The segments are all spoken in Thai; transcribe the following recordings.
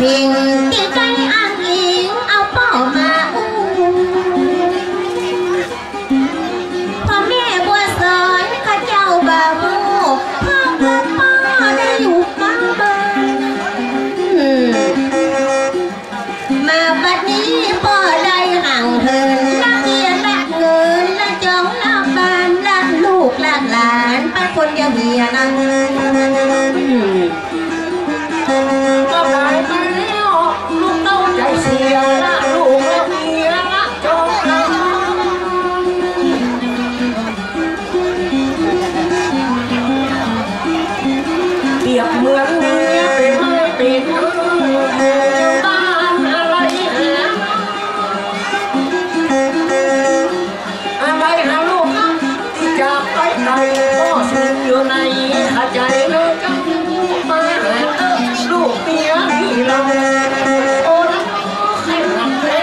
สิ่งที่ใจอ้างอิงเอาเป้ามาอุ้มพ่อแม่บัวสอนข้าเจ้าบาโมพ่อกับป้าได้อยู่ฟังเบินมาบัดนี้พ่อได้ห่างเหินนักเรียนละเงินละจองละบ้านละลูกละหลานไปคนเดียวเมียนั่ง ในข้าใจเลยจังมาหาเออลูกเมียที่เราโอ้รักให้รักแท้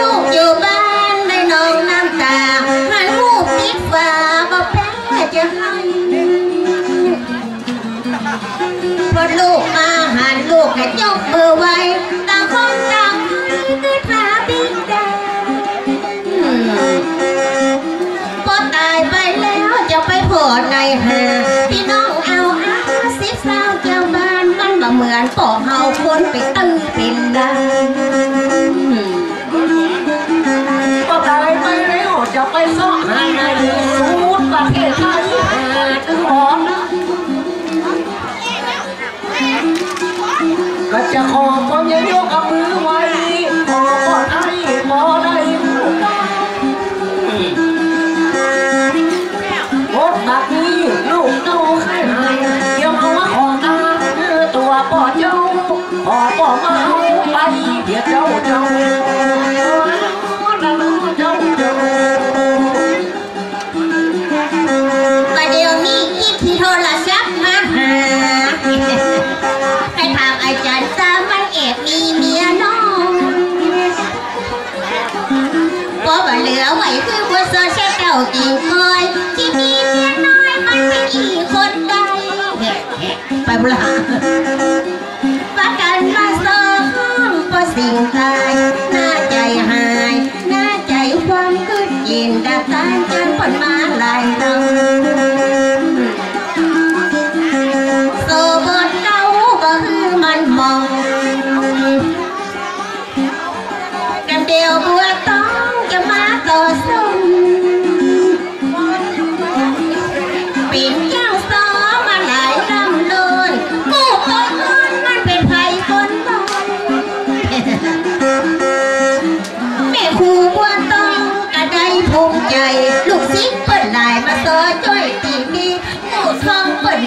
ลูกอยู่บ้านได้นองน้ำตาใหันลูกติดฟ้าบ่แพ้จะให้พอลูกมาหันลูกให้ยกมือไว้ต่างคนต่างให้คือ ในหาพี่น้องเอาอาสิบสาวเจ้าบ้านมันบ่เหมือนปอกเฮาคนไปตื้อเป็นได้ก็ตายไปแล้วจะไปซ่อนหาในสูตรประเทศไทยหาถึงหอมนะก็จะขอความยังยกเอามือ ไปเดี๋ยวเจ้าเจ้าเจ้าเจ้าประเดี๋ยวนี้อีกที่โทรศัพท์มาหาให้ถามอาจารย์ตามันแอบมีเมียน้องเพราะว่าเหลือไว้คือบัวซอแช่เก่ากิ่งคอยที่มีเมียน้อยมันเป็นอีคนใดไปบุลาประ สิ่งตายหน้าใจหายหน้าใจความคืดยินดับตานจนผลมาหลายตังโซบนเก้าก็คือมันมองกันเดียวบัวต้องจะมาต่อสู้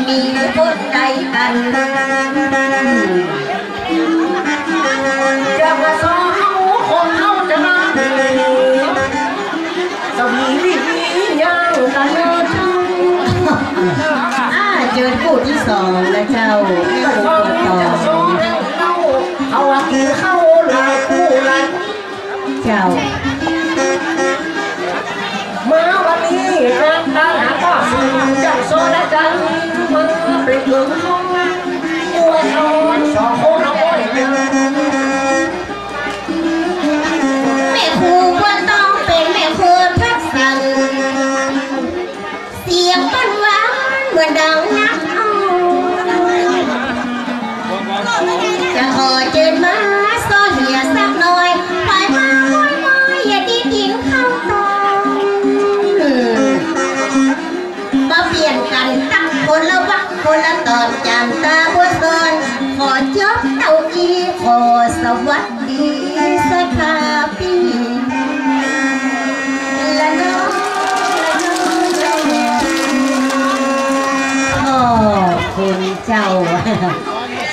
มีคนใดกันจะมาสอเขาคนเขาจะรักสวีวิวีย่างกันเนอะเจ้าอ่าเจอคู่ที่สองนะเจ้าต่อบัวตจะสอองแล้วเขาเขาว่ากินเข้าหลายคู่หลายเจ้ามาวันนี้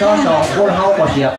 ชอบสอสองคนเฮาก็เสียบ